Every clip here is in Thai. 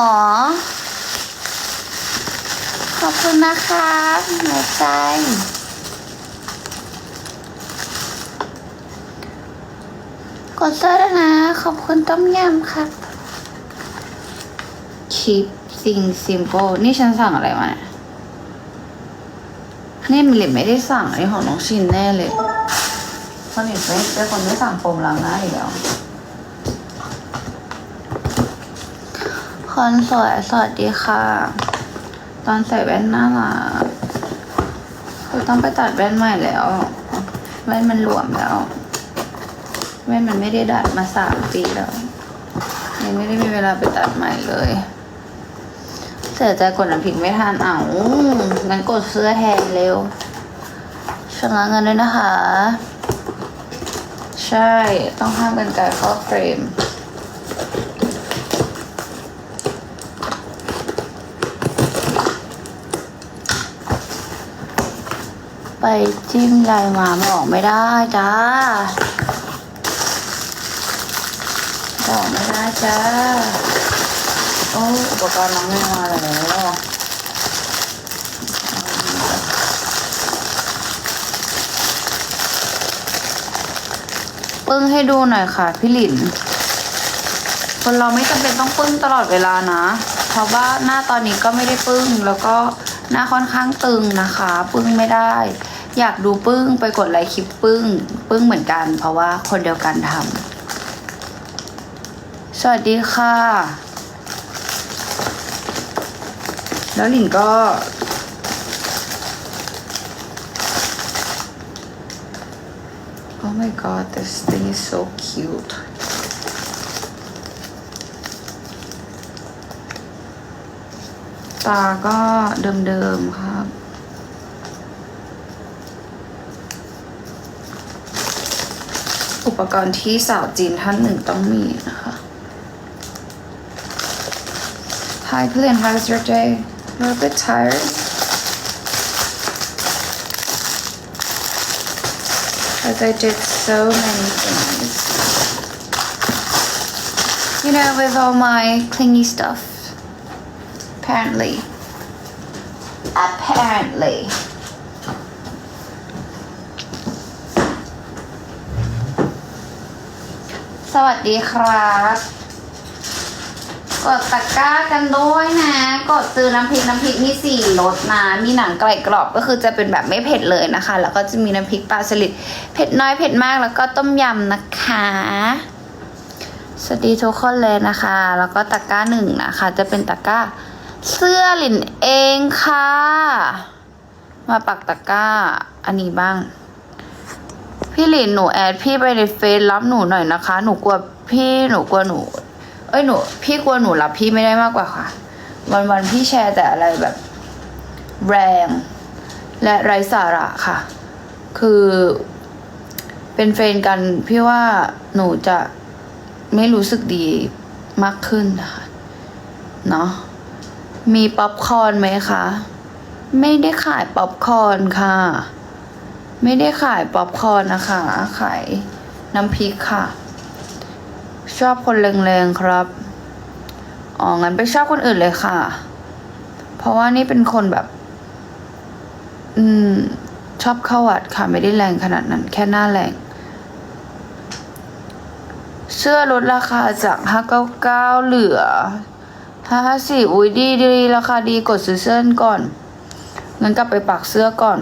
อ ขอบคุณนะคะหัวใจกดเซอร์ด้วยนะ ขอบคุณต้มยำครับชิปซิงซิมโ l นี่ฉันสั่งอะไรมาเนี่ยนี่มิลิไม่ได้สั่งอันนี้ของน้องชินแน่เลยเพราะนี่นเป็นคนไม่สั่งโฟมล้างหน้าอยู่แล้ว คนสวยสวัสดีค่ะ ตอนใส่แว่นน่ารักคือต้องไปตัดแว่นใหม่แล้วแว่นมันหลวมแล้วแว่นมันไม่ได้ดัดมาสามปีแล้วยังไม่ได้มีเวลาไปตัดใหม่เลย เสียใจกดน้ำพริกไม่ทันเอ้างั้นกดเสื้อแทนเร็วชำระเงินด้วยนะคะ ใช่ต้องห้ามกันไกลเข้าเฟรม ไปจิ้มลายมาบอกไม่ได้จ้าบอกไม่ได้จ้า โอ้อุปกรณ์น้องไม่มาแล้วปึ้งให้ดูหน่อยค่ะ พี่หลิน คนเราไม่จำเป็นต้องปึ้งตลอดเวลานะ เพราะว่าหน้าตอนนี้ก็ไม่ได้ปึ้ง แล้วก็หน้าค่อนข้างตึงนะคะ ปึ้งไม่ได้ อยากดูปึ้งไปกดไลค์คลิปปึ้ง ปึ้งเหมือนกัน เพราะว่าคนเดียวกันทำสวัสดีค่ะ แล้วหลินก็ Oh my god this thing is so cute ตาก็เดิมๆครับ อุปกรณ์ที่สาวจีนท่านหนึ่งต้องมีนะคะ Hi, Glenn. How was your day? You're a bit tired. As I did so many things. You know, with all my clingy stuff. Apparently. Apparently. สวัสดีครับ กดตะกร้ากันด้วยนะ กดซื้อน้ำพริกน้ำพริกมีสี่รสนะ มีหนังไก่กรอบก็คือจะเป็นแบบไม่เผ็ดเลยนะคะ แล้วก็จะมีน้ำพริกปลาสลิดเผ็ดน้อยเผ็ดมากแล้วก็ต้มยำนะคะสวัสดีทุกคนเลยนะคะ แล้วก็ตะกร้าหนึ่งนะคะ จะเป็นตะกร้าเสื้อหลินเองค่ะ มาปักตะกร้าอันนี้บ้าง พี่หลินหนูแอดพี่ไปในเฟซรับหนูหน่อยนะคะ หนูกลัวพี่หนูกลัวหนู เอ้ยหนู พี่กลัวหนูรับพี่ไม่ได้มากกว่าค่ะ วันวันๆพี่แชร์แต่อะไรแบบ แรง และไร้สาระค่ะ คือ เป็นเฟนกันพี่ว่าหนูจะไม่รู้สึกดีมากขึ้นนะคะเนาะมีป๊อปคอร์นไหมคะ ไม่ได้ขายป๊อปคอร์นค่ะ ไม่ได้ขายป๊อปคอร์นนะคะ ขายน้ำพริกค่ะ ชอบคนแรงๆครับ อ๋อ งั้นไปชอบคนอื่นเลยค่ะ เพราะว่านี่เป็นคนแบบ อืม ชอบเข้าวัดค่ะ ไม่ได้แรงขนาดนั้น แค่หน้าแรง เสื้อลดราคาจาก 599 เหลือ 554 อุ้ยดีดีราคาดีกดซื้อเสื้อก่อน งั้นกลับไปปักเสื้อก่อน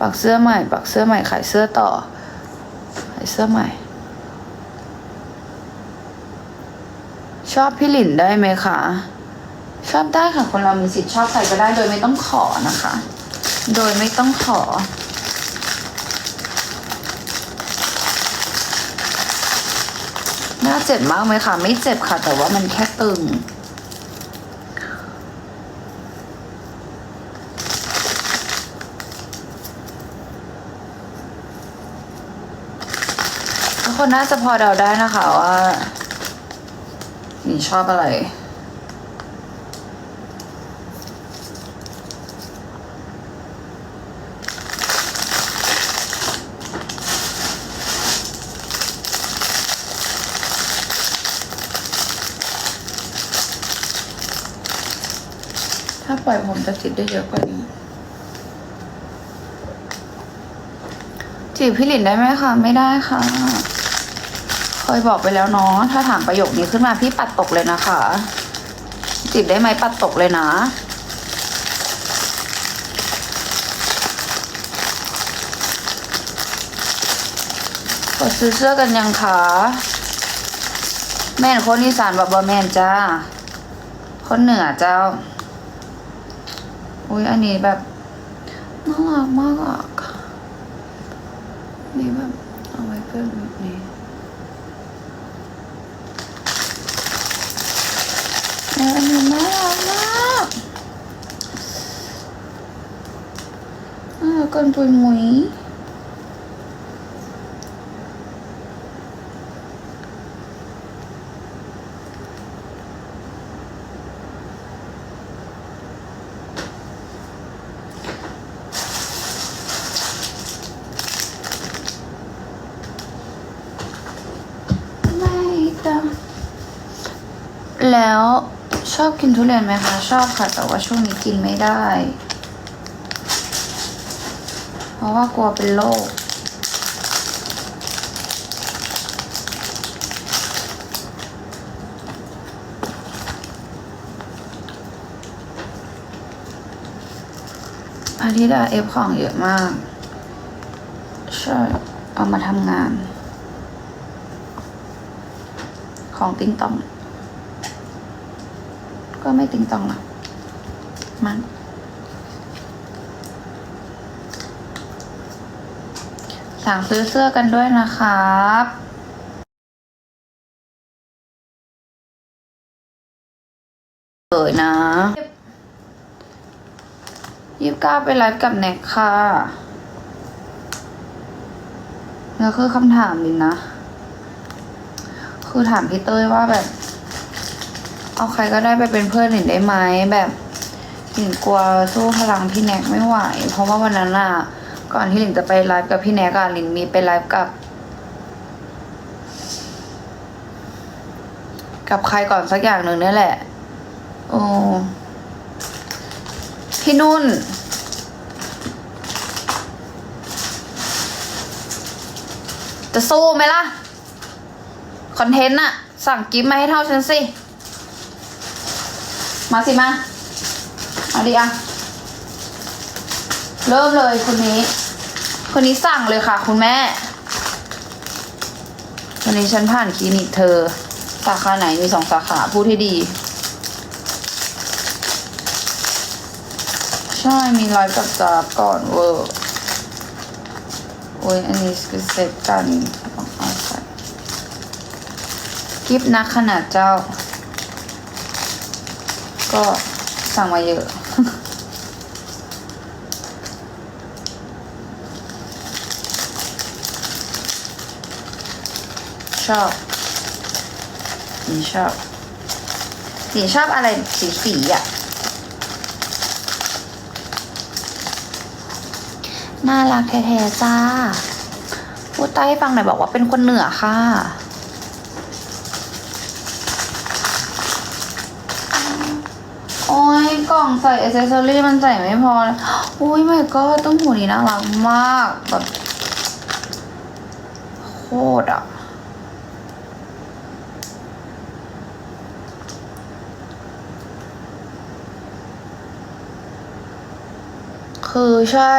ปักเสื้อใหม่ ปักเสื้อใหม่ขายเสื้อต่อ ขายเสื้อใหม่ ชอบพี่หลินได้ไหมคะ ชอบได้ค่ะ คนเรามีสิทธิ์ชอบใครก็ได้โดยไม่ต้องขอนะคะ โดยไม่ต้องขอน่าเจ็บมากไหมคะ ไม่เจ็บค่ะ แต่ว่ามันแค่ตึง ทุกคนน่าจะพอเดาได้นะคะว่าหนีชอบอะไร ถ้าปล่อยผมจะติดได้เยอะกว่านี้จีบพี่หลินได้ไหมคะ ไม่ได้ค่ะ เคยบอกไปแล้วเนาะถ้าถามประโยคนี้ขึ้นมาพี่ปัดตกเลยนะคะ จีบได้ไหมปัดตกเลยนะกดซื้อเสื้อกันยังคะแม่นคนอีสานบอบอแม่นจ้า คนเหนือเจ้า อุ้ยอันนี้แบบน่ารักมากอะนี่แบบเอาไว้เพื่อนแบบนี้ แล้วอันนี้น่ารักมากน่ารักเกินปุยมุย ไม่ต้องแล้วช อบกินทุเรียนไหมคะ ชอบค่ะ แต่ว่าช่วงนี้กินไม่ได้ เพราะว่ากลัวเป็นโรคอาทิตย์อะเอฟของเยอะมาก ใช่ เอามาทำงาน ของติ้งตอง ก็ไม่ติงตองหรอกมันสั่งซื้อเสื้อกันด้วยนะครับเอยนะยี่สิบเก้าไปไลฟ์กับแน็กค่ะ แล้วคือคำถามนี้นะ คือถามพี่เต้ยว่าแบบ เอาใครก็ได้ไปเป็นเพื่อนหนิงได้ไหมแบบหนิงกลัวสู้พลังพี่แน็กไม่ไหว เพราะว่าวันนั้นอะก่อนที่หลิงจะไปไลฟ์กับพี่แน็กอะหลิงมีไปไลฟ์กับ กับใครก่อนสักอย่างหนึ่งนี่แหละโอ้พี่นุ่นจะสู้ไหมล่ะ คอนเทนต์อะสั่งกิฟต์มาให้เท่าฉันสิ มาสิมาเอาดิอะเริ่มเลยคนนี้ คนนี้สั่งเลยค่ะ คุณแม่วันนี้ฉันผ่านคลินิกเธอ สาขาไหนมีสองสาขาพูดให้ดี ใช่มีไลฟ์กับจับก่อนเวอร์โอ้ยอันนี้คือเซตกันกิฟต์นักขนาดเจ้า ก็สั่งมาเยอะ ชอบสีชอบสีชอบอะไรสีสีอะ น่ารักแท้ๆจ้าพูดใต้ให้ฟังหน่อยบอกว่าเป็นคนเหนือค่ะ โอ้ย กล่องใส่อ c เซสซอรี่มันใส่ไม่พอเลยโอ้ยไม่ก็ต้องหูนี้น่ารักมากแบบโคตรอะคือใช่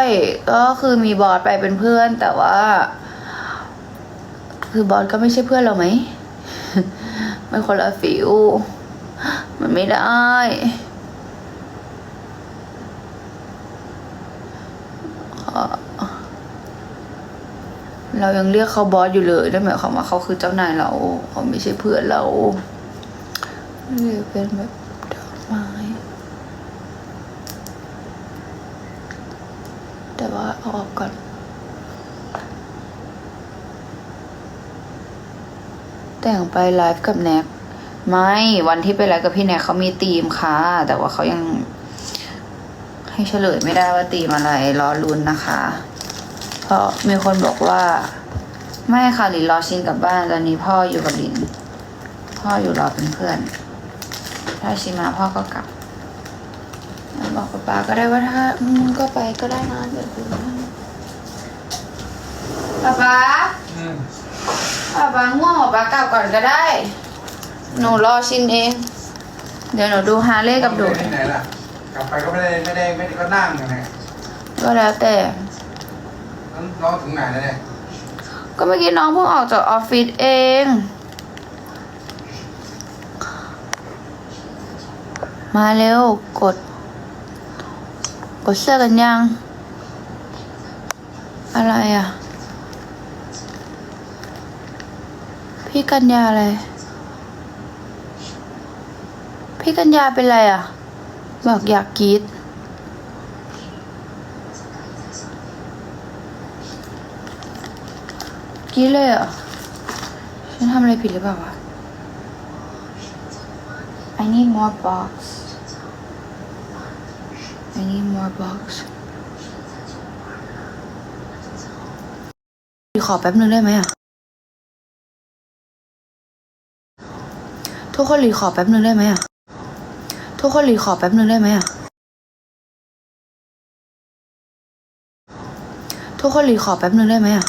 ก็คือมีบอสไปเป็นเพื่อน แต่ว่า คือบอสก็ไม่ใช่เพื่อนเราไหม มันคนละฟิว มันไม่ได้ เรายังเรียกเขาบอสอยู่เลยนั่นหมายความว่าเขาคือเจ้านายเราเขาไม่ใช่เพื่อนเราเรียกเป็นแบบดอกไม้ แต่ว่าเอาออกก่อนแต่งไปไลฟ์กับแน็กไม่วันที่ไปไลฟ์กับพี่แน็กเขามีธีมค่ะ แต่ว่าเขายัง ให้เฉลยไม่ได้ว่าธีมอะไรรอลุ้นนะคะ เพราะมีคนบอกว่า ไม่ค่ะหลินรอชินกลับบ้านตอนนี้พ่ออยู่กับหลิน พ่ออยู่รอเป็นเพื่อน ถ้าชินมาพ่อก็กลับอบอกป๊าป๊าก็ได้ว่าถ้าอืมก็ไปก็ได้นะเดี๋ยวดูนะป๊าป๊าอืมป๊าป๊าง่วงป๊าป๊ากลับก่อนก็ได้ หนูรอชินเอง เดี๋ยวหนูดูฮาเล่กับดูที่ไหนล่ะกลับไปก็ไม่ได้ไม่ได้ไม่ได้ก็นั่งกันไงก็แล้วแต่แล้ว น้องถึงไหนแล้วเนี่ยก็เมื่อกี้น้องเพิ่งออกจากออฟฟิศเอง มาเร็ว กด กดเสื้อกันยัง อะไรอะ พี่กัญญาอะไร พี่กัญญาเป็นไรอะ บอกอยากกรีด กรีดเลยเหรอะฉันทำอะไรผิดหรือเปล่าวะ I need more box I need more box ขอแป๊บนึงได้ไหมอะ ทุกคนรีขอแป๊บนึงได้ไหมอะ ทุกคนรีขอแป๊บนึงได้ไหมอะ ทุกคนรีขอแป๊บนึงได้ไหมอะ